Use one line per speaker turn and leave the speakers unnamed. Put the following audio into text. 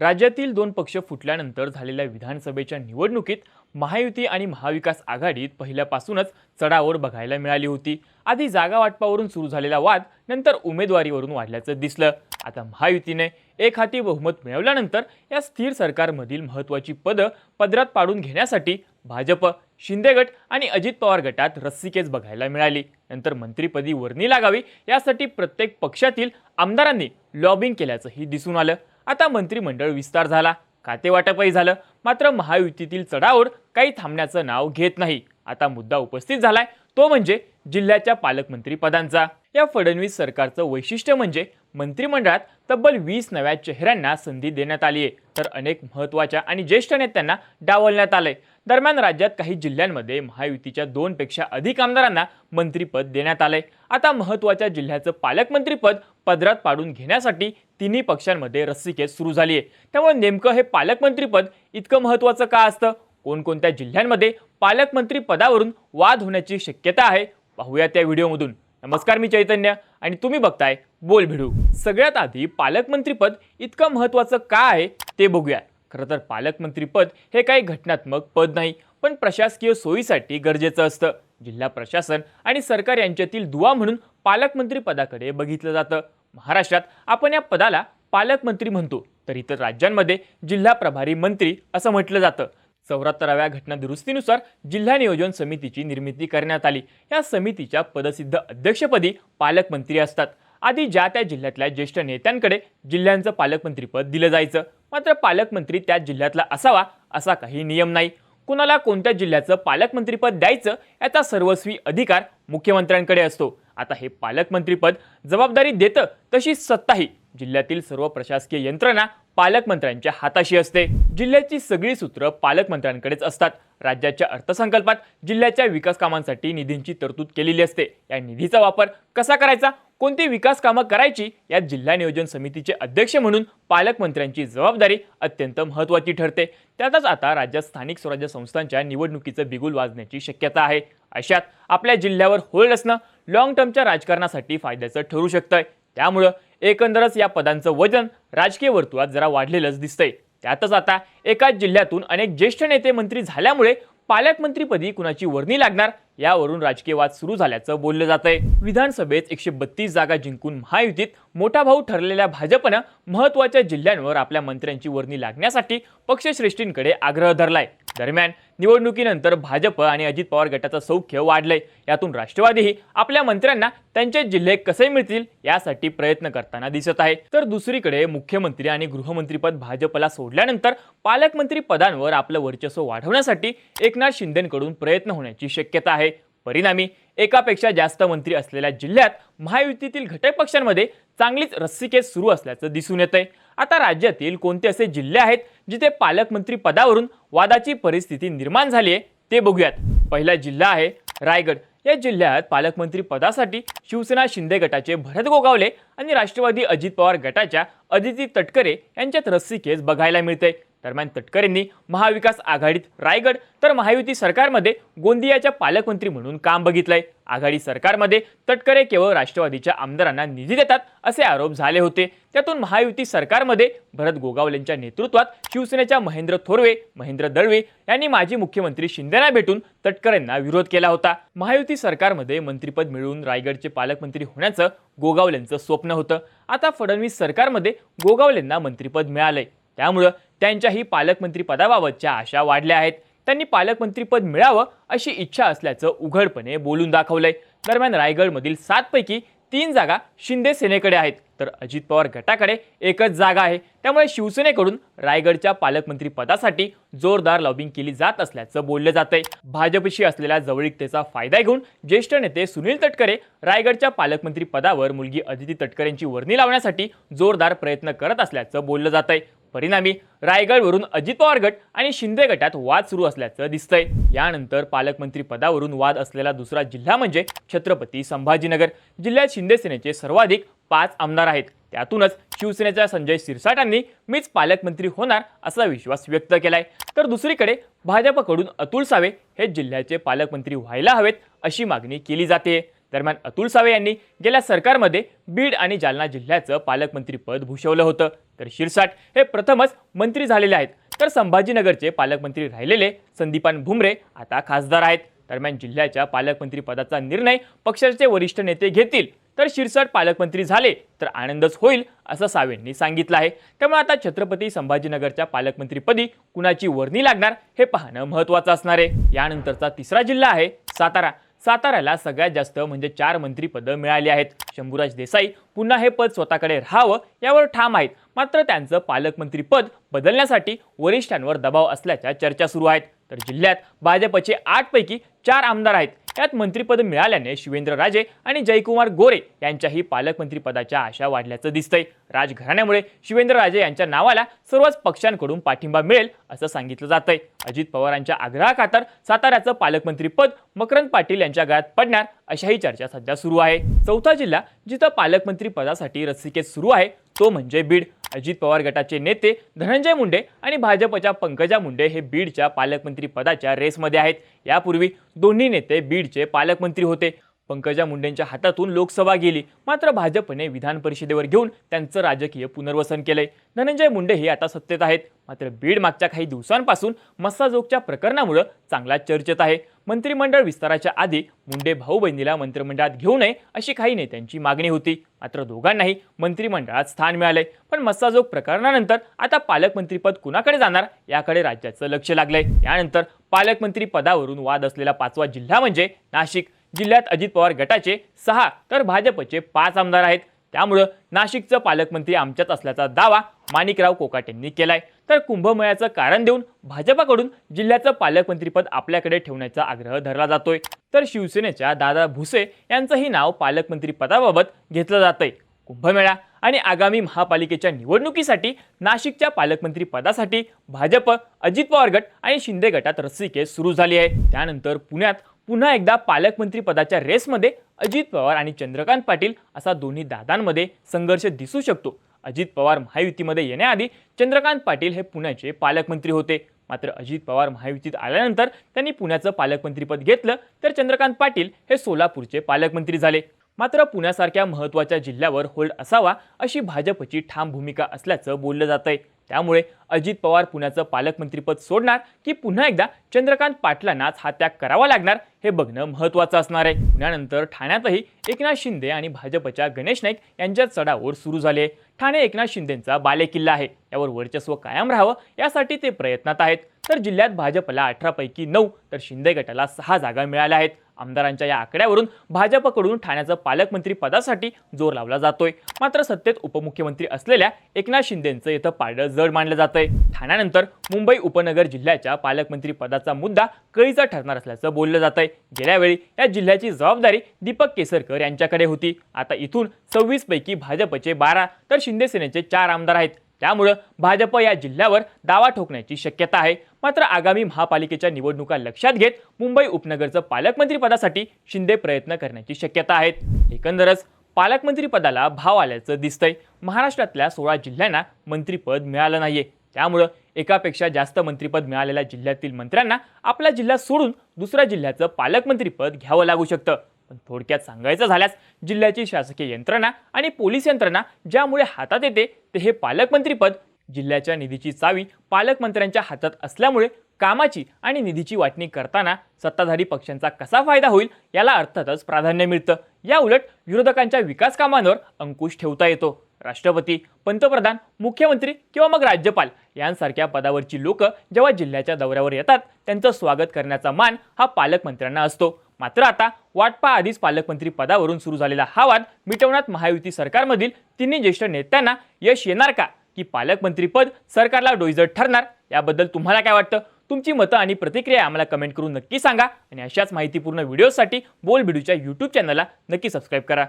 राज्यातील दोन पक्ष फुटल्यानंतर झालेल्या विधानसभेच्या निवडणुकीत महायुती आणि महाविकास आघाडीत पहिल्यापासूनच चढाओढ बघायला मिळाली होती. आधी जागा वाटपावरून सुरू झालेला वाद नंतर उमेदवारीवरून वाढल्याचं दिसलं. आता महायुतीने एक हाती बहुमत मिळवल्यानंतर या स्थिर सरकारमधील महत्त्वाची पदं पदरात पाडून घेण्यासाठी भाजप शिंदे गट आणि अजित पवार गटात रस्सीकेच बघायला मिळाली. नंतर मंत्रिपदी वर्णी लागावी यासाठी प्रत्येक पक्षातील आमदारांनी लॉबिंग केल्याचंही दिसून आलं. आता मंत्रिमंडळ विस्तार झाला. खातेवाटपही झालं. मात्र महायुतीतील चढाओढ काही थांबण्याचं नाव घेत नाही. आता मुद्दा उपस्थित झालाय. तो म्हणजे जिल्ह्याच्या पालकमंत्री पदांचा या फडणवीस सरकारचं वैशिष्ट्य म्हणजे मंत्रिमंडळात तब्बल वीस नव्या चेहऱ्यांना संधी देण्यात आली आहे तर अनेक महत्त्वाच्या आणि ज्येष्ठ नेत्यांना डावलण्यात आलंय. दरम्यान राज्यात काही जिल्ह्यांमध्ये महायुतीच्या दोनपेक्षा अधिक आमदारांना मंत्रिपद देण्यात आलंय. आता महत्त्वाच्या जिल्ह्याचं पालकमंत्रीपद पदरात पाडून घेण्यासाठी तिन्ही पक्षांमध्ये रस्सीकेस सुरू झाली आहे त्यामुळे नेमकं हे पालकमंत्रीपद इतकं महत्त्वाचं का असतं? कोणकोणत्या जिल्ह्यांमध्ये पालकमंत्री पदावरून वाद होण्याची शक्यता आहे? पाहूया त्या व्हिडिओमधून. नमस्कार मी चैतन्य आणि तुम्ही बघताय बोल भिडू. सगळ्यात आधी पालकमंत्रीपद इतकं महत्त्वाचं का आहे ते बघूया खरं तर पालकमंत्रीपद हे काही घटनात्मक पद नाही पण प्रशासकीय सोयीसाठी गरजेचं असतं. जिल्हा प्रशासन आणि सरकार यांच्यातील दुवा म्हणून पालकमंत्रीपदाकडे बघितलं जातं. महाराष्ट्रात आपण या पदाला पालकमंत्री म्हणतो तर इतर राज्यांमध्ये जिल्हा प्रभारी मंत्री असं म्हटलं जातं. चौऱ्याहत्तराव्या घटना दुरुस्तीनुसार जिल्हा नियोजन समितीची निर्मिती करण्यात आली. या समितीच्या पदसिद्ध अध्यक्षपदी पालकमंत्री असतात. आधी ज्या त्या जिल्ह्यातल्या ज्येष्ठ नेत्यांकडे जिल्ह्यांचं पालकमंत्रीपद दिलं जायचं. मात्र पालकमंत्री त्या जिल्ह्यातला असावा असा काही नियम नाही. कुणाला कोणत्या जिल्ह्याचं पालकमंत्रीपद द्यायचं याचा सर्वस्वी अधिकार मुख्यमंत्र्यांकडे असतो. आता हे पालकमंत्रीपद जबाबदारी देतं तशी सत्ताही जिल्ह्यातील सर्व प्रशासकीय यंत्रणा पालकमंत्र्यांच्या हाताशी असते. जिल्ह्याची सगळी सूत्र पालकमंत्र्यांकडेच असतात. राज्याच्या अर्थसंकल्पात जिल्ह्याच्या विकास कामांसाठी निधींची तरतूद केलेली असते. या निधीचा वापर कसा करायचा? कोणती विकास कामं करायची? यात जिल्हा नियोजन समितीचे अध्यक्ष म्हणून पालकमंत्र्यांची जबाबदारी अत्यंत महत्त्वाची ठरते. त्यातच आता राज्यात स्थानिक स्वराज्य संस्थांच्या निवडणुकीचं बिगुल वाजण्याची शक्यता आहे. अशात आपल्या जिल्ह्यावर होल्ड असणं लॉंग टर्मच्या राजकारणासाठी फायद्याचं ठरू शकतं त्यामुळं एकंदरच या पदांचं वजन राजकीय वर्तुळात जरा वाढलेलंच दिसतंय. त्यातच आता एकाच जिल्ह्यातून अनेक ज्येष्ठ नेते मंत्री झाल्यामुळे पालकमंत्रीपदी कुणाची वर्णी लागणार यावरून राजकीय वाद सुरू झाल्याचं बोललं जात आहे विधानसभेत एकशे बत्तीस जागा जिंकून महायुतीत मोठा भाऊ ठरलेल्या भाजपनं महत्त्वाच्या जिल्ह्यांवर आपल्या मंत्र्यांची वर्णी लागण्यासाठी पक्षश्रेष्ठींकडे आग्रह धरलाय. दरम्यान निवडणुकीनंतर भाजप आणि अजित पवार गटाचं सौख्य वाढलंय. यातून राष्ट्रवादीही आपल्या मंत्र्यांना त्यांचे जिल्हे कसे मिळतील यासाठी प्रयत्न करताना दिसत आहे. तर दुसरीकडे मुख्यमंत्री आणि गृहमंत्रीपद भाजपला सोडल्यानंतर पालकमंत्री पदांवर आपलं वर्चस्व वाढवण्यासाठी एकनाथ शिंदेकडून प्रयत्न होण्याची शक्यता आहे. परिणामी एकापेक्षा जास्त मंत्री असलेल्या जिल्ह्यात महायुतीतील घटक पक्षांमध्ये चांगलीच रस्सीकेस सुरू असल्याचं दिसून येतंय. आता राज्यातील कोणते असे जिल्हे आहेत जिथे पालकमंत्री पदावरून वादाची परिस्थिती निर्माण झाली आहे ते बघूयात. पहिला जिल्हा आहे रायगड. या जिल्ह्यात पालकमंत्री पदासाठी शिवसेना शिंदे गटाचे भरत गोगावले आणि राष्ट्रवादी अजित पवार गटाच्या अदिती तटकरे यांच्यात रस्सीकेस बघायला मिळते दरम्यान तटकरेंनी महाविकास आघाडीत रायगड तर महायुती सरकारमध्ये गोंदियाच्या पालकमंत्री म्हणून काम बघितलंय. आघाडी सरकारमध्ये तटकरे केवळ राष्ट्रवादीच्या आमदारांना निधी देतात असे आरोप झाले होते. त्यातून महायुती सरकारमध्ये भरत गोगावलेंच्या नेतृत्वात शिवसेनेच्या महेंद्र थोरवे महेंद्र दळवे यांनी माजी मुख्यमंत्री शिंदेना भेटून तटकरेंना विरोध केला होता. महायुती सरकारमध्ये मंत्रिपद मिळवून रायगडचे पालकमंत्री होण्याचं गोगावलेंचं स्वप्न होतं. आता फडणवीस सरकारमध्ये गोगावलेंना मंत्रिपद मिळालंय. त्यामुळं त्यांच्याही पालकमंत्री पदाबाबतच्या आशा वाढल्या आहेत. त्यांनी पालकमंत्रीपद मिळावं अशी इच्छा असल्याचं उघडपणे बोलून दाखवलंय. दरम्यान रायगडमधील सातपैकी तीन जागा शिंदे सेनेकडे आहेत. तर अजित पवार गटाकडे एकच जागा आहे. त्यामुळे शिवसेनेकडून रायगडच्या पालकमंत्री पदासाठी जोरदार लॉबिंग केली जात असल्याचं बोललं जातंय. भाजपशी असलेल्या जवळीकतेचा फायदा घेऊन ज्येष्ठ नेते सुनील तटकरे रायगडच्या पालकमंत्री पदावर मुलगी अदिती तटकरेंची वर्णी लावण्यासाठी जोरदार प्रयत्न करत असल्याचं बोललं जातंय. परिणामी रायगडवरून अजित पवार गट आणि शिंदे गटात वाद सुरू असल्याचं दिसतंय. यानंतर पालकमंत्री पदावरून वाद असलेला दुसरा जिल्हा म्हणजे छत्रपती संभाजीनगर. जिल्ह्यात शिंदे सेनेचे सर्वाधिक पाच आमदार आहेत. त्यातूनच शिवसेनेच्या संजय सिरसाटांनी मीच पालकमंत्री होणार असा विश्वास व्यक्त केलाय. तर दुसरीकडे भाजपकडून अतुल सावे हे जिल्ह्याचे पालकमंत्री व्हायला हवेत अशी मागणी केली जाते. दरम्यान अतुल सावे यांनी गेल्या सरकारमध्ये बीड आणि जालना जिल्ह्याचं पालकमंत्रीपद भूषवलं होतं. तर शिरसाट हे प्रथमच मंत्री झालेले आहेत. तर संभाजीनगरचे पालकमंत्री राहिलेले संदीपान भुमरे आता खासदार आहेत. दरम्यान जिल्ह्याच्या पालकमंत्री पदाचा निर्णय पक्षाचे वरिष्ठ नेते घेतील. तर शिरसाट पालकमंत्री झाले तर आनंदच होईल असं सावेंनी सांगितलं आहे. त्यामुळे आता छत्रपती संभाजीनगरच्या पालकमंत्रीपदी कुणाची वर्णी लागणार हे पाहणं महत्त्वाचं असणार आहे. यानंतरचा तिसरा जिल्हा आहे सातारा. साताऱ्याला सगळ्यात जास्त म्हणजे चार मंत्रीपदं मिळाली आहेत. शंभूराज देसाई पुन्हा हे पद स्वतःकडे राहावं यावर ठाम आहेत. मात्र त्यांचं पालकमंत्रीपद बदलण्यासाठी वरिष्ठांवर दबाव असल्याच्या चर्चा सुरू आहेत. तर जिल्ह्यात भाजपचे आठपैकी चार आमदार आहेत. यात मंत्रिपद मिळाल्याने शिवेंद्र राजे आणि जयकुमार गोरे यांच्याही पालकमंत्रीपदाच्या आशा वाढल्याचं दिसतंय. राजघराण्यामुळे शिवेंद्र राजे यांच्या नावाला सर्वच पक्षांकडून पाठिंबा मिळेल असं सांगितलं जातंय. अजित पवारांच्या आग्रहाखातर साताऱ्याचं पालकमंत्रीपद मकरंद पाटील यांच्या गळ्यात पडणार अशाही चर्चा सध्या सुरू आहे. चौथा जिल्हा जिथं पालकमंत्री पदासाठी रस्सिकेत सुरू आहे तो म्हणजे बीड. अजित पवार गटाचे नेते धनंजय मुंडे आणि भाजपच्या पंकजा मुंडे हे बीडच्या पालकमंत्री पदाच्या रेसमध्ये आहेत. यापूर्वी दोन्ही नेते बीडचे पालकमंत्री होते. पंकजा मुंडेंच्या हातातून लोकसभा गेली. मात्र भाजपने विधान परिषदेवर घेऊन त्यांचं राजकीय पुनर्वसन केलंय. धनंजय मुंडे हे आता सत्तेत आहेत. मात्र बीड मागच्या काही दिवसांपासून मस्साजोगच्या प्रकरणामुळं चांगला चर्चेत आहे. मंत्रिमंडळ विस्ताराच्या आधी मुंडे भाऊ बहिणीला मंत्रिमंडळात घेऊ नये अशी काही नेत्यांची मागणी होती. मात्र दोघांनाही मंत्रिमंडळात स्थान मिळालंय पण मस्साजोग प्रकरणानंतर आता पालकमंत्रीपद कुणाकडे जाणार याकडे राज्याचं लक्ष लागलंय. यानंतर पालकमंत्री पदावरून वाद असलेला पाचवा जिल्हा म्हणजे नाशिक. जिल्ह्यात अजित पवार गटाचे सहा तर भाजपचे पाच आमदार आहेत. त्यामुळं नाशिकचं पालकमंत्री आमच्यात असल्याचा दावा माणिकराव कोकाट यांनी केलाय. तर कुंभमेळ्याचं कारण देऊन भाजपाकडून जिल्ह्याचं पालकमंत्रीपद आपल्याकडे ठेवण्याचा आग्रह धरला जातोय. तर शिवसेनेच्या दादा भुसे यांचंही नाव पालकमंत्रीपदाबाबत घेतलं जातंय. कुंभमेळा आणि आगामी महापालिकेच्या निवडणुकीसाठी नाशिकच्या पालकमंत्री पदासाठी भाजप अजित पवार गट आणि शिंदे गटात रस्सीकेस सुरू झाली आहे. त्यानंतर पुण्यात पुन्हा एकदा पालकमंत्री पदाच्या रेसमध्ये अजित पवार आणि चंद्रकांत पाटील असा दोन्ही दादांमध्ये संघर्ष दिसू शकतो. अजित पवार महायुतीमध्ये येण्याआधी चंद्रकांत पाटील हे पुण्याचे पालकमंत्री होते. मात्र अजित पवार महायुतीत आल्यानंतर त्यांनी पुण्याचं पालकमंत्रीपद घेतलं तर चंद्रकांत पाटील हे सोलापूरचे पालकमंत्री झाले. मात्र पुण्यासारख्या महत्त्वाच्या जिल्ह्यावर होल्ड असावा अशी भाजपची ठाम भूमिका असल्याचं बोललं जात आहे त्यामुळे अजित पवार पुण्याचं पालकमंत्रीपद सोडणार की पुन्हा एकदा चंद्रकांत पाटलांनाच हा त्याग करावा लागणार हे बघणं महत्त्वाचं असणार आहे. पुण्यानंतर ठाण्यातही एकनाथ शिंदे आणि भाजपच्या गणेश नाईक यांच्यात चढाओढ सुरू झाले ठाणे एकनाथ शिंदेंचा बालेकिल्ला आहे. यावर वर्चस्व कायम राहावं यासाठी ते प्रयत्नात आहेत. तर जिल्ह्यात भाजपला अठरापैकी नऊ तर शिंदे गटाला सहा जागा मिळाल्या आहेत. आमदारांच्या या आकड्यावरून भाजपकडून ठाण्याचं पालकमंत्री पदासाठी जोर लावला जातोय. मात्र सत्तेत उपमुख्यमंत्री असलेल्या एकनाथ शिंदेंचं इथं पारडं जड मानलं जातंय. ठाण्यानंतर मुंबई उपनगर जिल्ह्याच्या पालकमंत्री पदाचा मुद्दा कळीचा ठरणार असल्याचं बोललं जातंय. आहे गेल्यावेळी या जिल्ह्याची जबाबदारी दीपक केसरकर यांच्याकडे होती. आता इथून सव्वीस पैकी भाजपचे बारा तर शिंदे सेनेचे चार आमदार आहेत. त्यामुळं भाजप या जिल्ह्यावर दावा ठोकण्याची शक्यता आहे. मात्र आगामी महापालिकेच्या निवडणुका लक्षात घेत मुंबई उपनगरचं पालकमंत्रीपदासाठी शिंदे प्रयत्न करण्याची शक्यता आहेत. एकंदरच पालकमंत्रीपदाला भाव आल्याचं दिसतंय. महाराष्ट्रातल्या सोळा जिल्ह्यांना मंत्रीपद मिळालं नाहीये. त्यामुळं एकापेक्षा जास्त मंत्रीपद मिळालेल्या जिल्ह्यातील मंत्र्यांना आपला जिल्हा सोडून दुसऱ्या जिल्ह्याचं पालकमंत्रीपद घ्यावं लागू शकतं. पण थोडक्यात सांगायचं झाल्यास जिल्ह्याची शासकीय यंत्रणा आणि पोलीस यंत्रणा ज्यामुळे हातात येते ते हे पालकमंत्रीपद जिल्ह्याच्या निधीची चावी पालकमंत्र्यांच्या हातात असल्यामुळे कामाची आणि निधीची वाटणी करताना सत्ताधारी पक्षांचा कसा फायदा होईल याला अर्थातच प्राधान्य मिळतं. या उलट विरोधकांच्या विकास कामांवर अंकुश ठेवता येतो. राष्ट्रपती पंतप्रधान मुख्यमंत्री किंवा मग राज्यपाल यांसारख्या पदावरची लोक जेव्हा जिल्ह्याच्या दौऱ्यावर येतात त्यांचं स्वागत करण्याचा मान हा पालकमंत्र्यांना असतो. मात्र आता वाटपा आधीच पालकमंत्री पदावरून सुरू झालेला हा वाद मिटवण्यात महायुती सरकारमधील तिन्ही ज्येष्ठ नेत्यांना यश येणार का? की पालकमंत्रीपद सरकारला डोईजड ठरणार? याबद्दल तुम्हाला काय वाटतं? तुमची मतं आणि प्रतिक्रिया आम्हाला कमेंट करून नक्की सांगा आणि अशाच माहितीपूर्ण व्हिडिओसाठी बोल बिडूच्या यूट्यूब चॅनलला नक्की सबस्क्राईब करा.